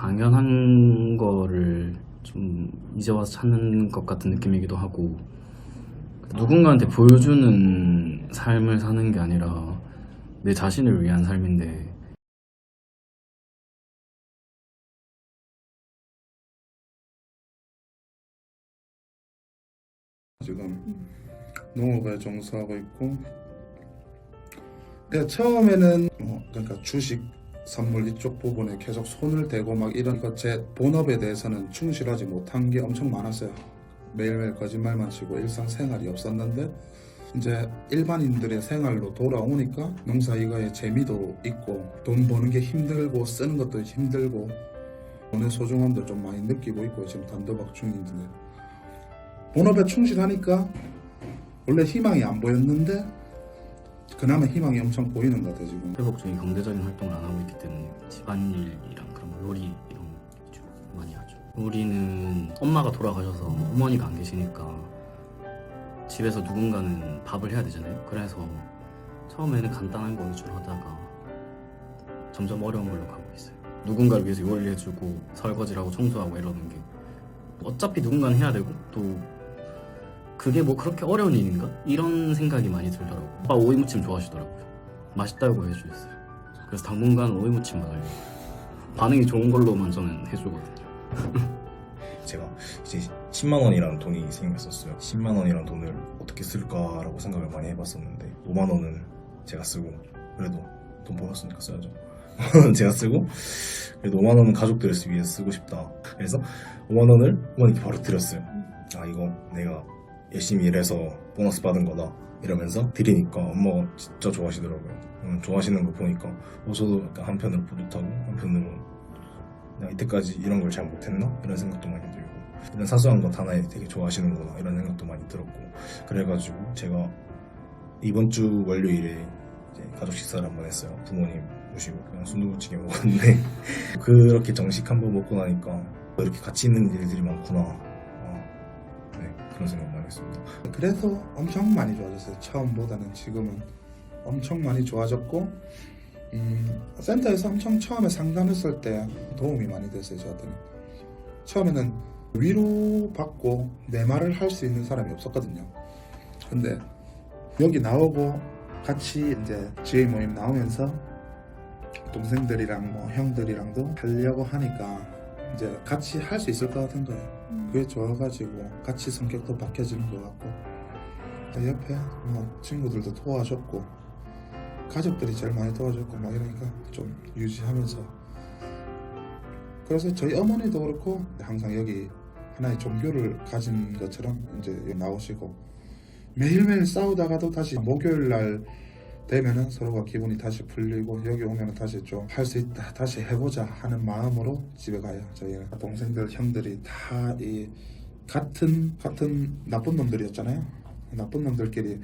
당연한 거를 좀 이제 와서 찾는 것 같은 느낌이기도 하고 누군가한테 보여주는 삶을 사는 게 아니라 내 자신을 위한 삶인데. 지금 농업에 종사하고 있고 그러니까 처음에는 어, 그러니까 주식 선물 이쪽 부분에 계속 손을 대고 막 이런 것 제 본업에 대해서는 충실하지 못한 게 엄청 많았어요. 매일매일 거짓말만 치고 일상생활이 없었는데 이제 일반인들의 생활로 돌아오니까 농사 이거에 재미도 있고 돈 버는 게 힘들고 쓰는 것도 힘들고 돈의 소중함도 좀 많이 느끼고 있고 지금 단도박 중인데 본업에 충실하니까 원래 희망이 안 보였는데 그나마 희망이 엄청 보이는 것 같아 지금 회복적인 경제적인 활동을 안 하고 있기 때문에 집안일이랑 그런 거 요리 이런 거좀 많이 하죠. 우리는 엄마가 돌아가셔서 어머니가 안 계시니까 집에서 누군가는 밥을 해야 되잖아요. 그래서 처음에는 간단한 거 위주로 하다가 점점 어려운 걸로 가고 있어요. 누군가를 위해서 요리해주고 설거지를 하고 청소하고 이러는 게 어차피 누군가는 해야 되고 또 그게 뭐 그렇게 어려운 일인가? 이런 생각이 많이 들더라고요. 아빠 오이무침 좋아하시더라고요. 맛있다고 해주셨어요. 그래서 당분간 오이무침 먹으려고. 반응이 좋은 걸로만 저는 해주거든요. 제가 이제 10만 원이라는 돈이 생겼었어요. 10만 원이라는 돈을 어떻게 쓸까라고 생각을 많이 해봤었는데 5만 원은 제가 쓰고 그래도 돈 벌었으니까 써야죠. 5만 제가 쓰고 그래도 5만 원은 가족들을 위해 쓰고 싶다. 그래서 5만 원을 어머니께 바로 드렸어요. 아 이거 내가 열심히 일해서 보너스 받은 거다. 이러면서 드리니까 엄마가 진짜 좋아하시더라고요. 음, 좋아하시는 거 보니까 어, 저도 한편으로 뿌듯하고 한편으로 내가 이때까지 이런 걸 잘 못했나? 이런 생각도 많이 들고 이런 사소한 것 하나에 되게 좋아하시는구나 이런 생각도 많이 들었고 그래가지고 제가 이번 주 월요일에 가족 식사를 한번 했어요 부모님 모시고 그냥 순두부찌개 먹었는데 그렇게 정식 한번 먹고 나니까 이렇게 같이 있는 일들이 많구나 그런 생각 많이 했습니다. 그래서 엄청 많이 좋아졌어요. 처음보다는 지금은 엄청 많이 좋아졌고 음, 센터에서 엄청 처음에 상담했을 때 도움이 많이 됐어요 저한테는. 처음에는 위로 받고 내 말을 할 수 있는 사람이 없었거든요. 근데 여기 나오고 같이 이제 지혜 모임 나오면서 동생들이랑 뭐 형들이랑도 하려고 하니까 이제 같이 할 수 있을 것 같은 거예요 그게 좋아가지고 같이 성격도 바뀌어지는 것 같고. 또 옆에 뭐 친구들도 도와줬고 가족들이 제일 많이 도와줬고 막 이러니까 좀 유지하면서. 그래서 저희 어머니도 그렇고 항상 여기 하나의 종교를 가진 것처럼 이제 나오시고 매일매일 싸우다가도 다시 목요일 날 되면은 서로가 기분이 다시 풀리고 여기 오면은 다시 좀 할 수 있다 다시 해보자 하는 마음으로 집에 가요 저희는. 동생들 형들이 다 이 같은 같은 나쁜 놈들이었잖아요. 나쁜 놈들끼리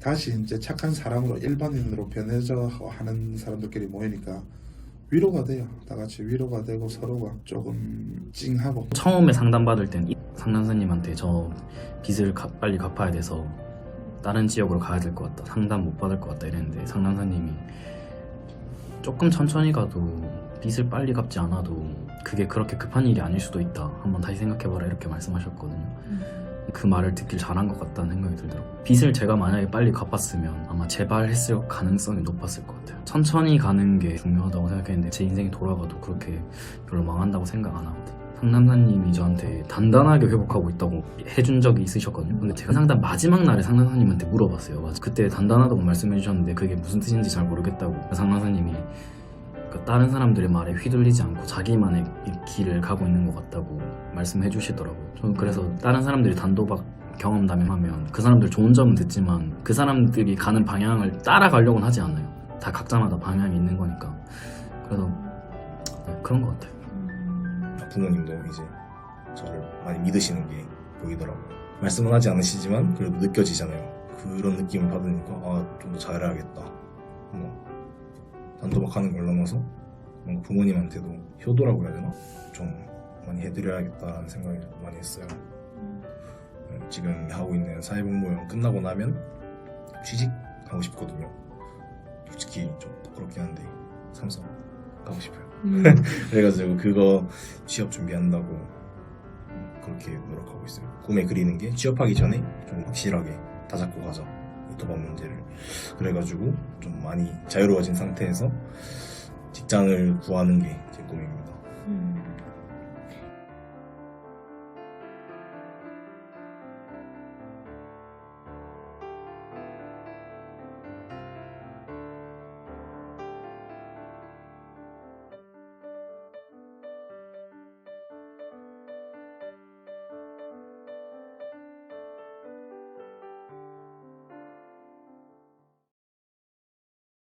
다시 이제 착한 사람으로 일반인으로 변해져 하는 사람들끼리 모이니까 위로가 돼요. 다 같이 위로가 되고 서로가 조금 찡하고. 처음에 상담받을 땐 이- 상담사님한테 저 빚을 가- 빨리 갚아야 돼서 다른 지역으로 가야 될 것 같다. 상담 못 받을 것 같다 이랬는데 상담사님이 조금 천천히 가도 빚을 빨리 갚지 않아도 그게 그렇게 급한 일이 아닐 수도 있다. 한번 다시 생각해봐라 이렇게 말씀하셨거든요. 그 말을 듣길 잘한 것 같다는 생각이 들더라고요. 빚을 제가 만약에 빨리 갚았으면 아마 재발했을 가능성이 높았을 것 같아요. 천천히 가는 게 중요하다고 생각했는데 제 인생이 돌아가도 그렇게 별로 망한다고 생각 안 하거든요. 상담사님이 저한테 단단하게 회복하고 있다고 해준 적이 있으셨거든요. 근데 제가 상담 마지막 날에 상담사님한테 물어봤어요. 그때 단단하다고 말씀해 주셨는데 그게 무슨 뜻인지 잘 모르겠다고. 상담사님이 그 다른 사람들의 말에 휘둘리지 않고 자기만의 이 길을 가고 있는 것 같다고 말씀해 주시더라고요. 저는 그래서 다른 사람들이 단도박 경험담하면 그 사람들 좋은 점은 듣지만 그 사람들이 가는 방향을 따라가려고는 하지 않아요. 다 각자마다 방향이 있는 거니까. 그래서 네, 그런 것 같아요. 부모님도 이제 저를 많이 믿으시는 게 보이더라고요. 말씀은 하지 않으시지만 그래도 느껴지잖아요. 그런 느낌을 받으니까 아 좀 더 잘해야겠다. 뭐 단도박하는 걸 넘어서 뭔가 부모님한테도 효도라고 해야 되나? 좀 많이 해드려야겠다라는 생각을 많이 했어요. 음, 지금 하고 있는 사회복무원 끝나고 나면 취직하고 싶거든요. 솔직히 좀 부끄럽긴 한데 삼성 가고 싶어요. 음. 그래가지고 그거 취업 준비한다고 그렇게 노력하고 있어요. 꿈에 그리는 게 취업하기 전에 좀 확실하게 다 잡고 가자. 이 도박 문제를. 그래가지고 좀 많이 자유로워진 상태에서 직장을 구하는 게 제 꿈입니다. 음.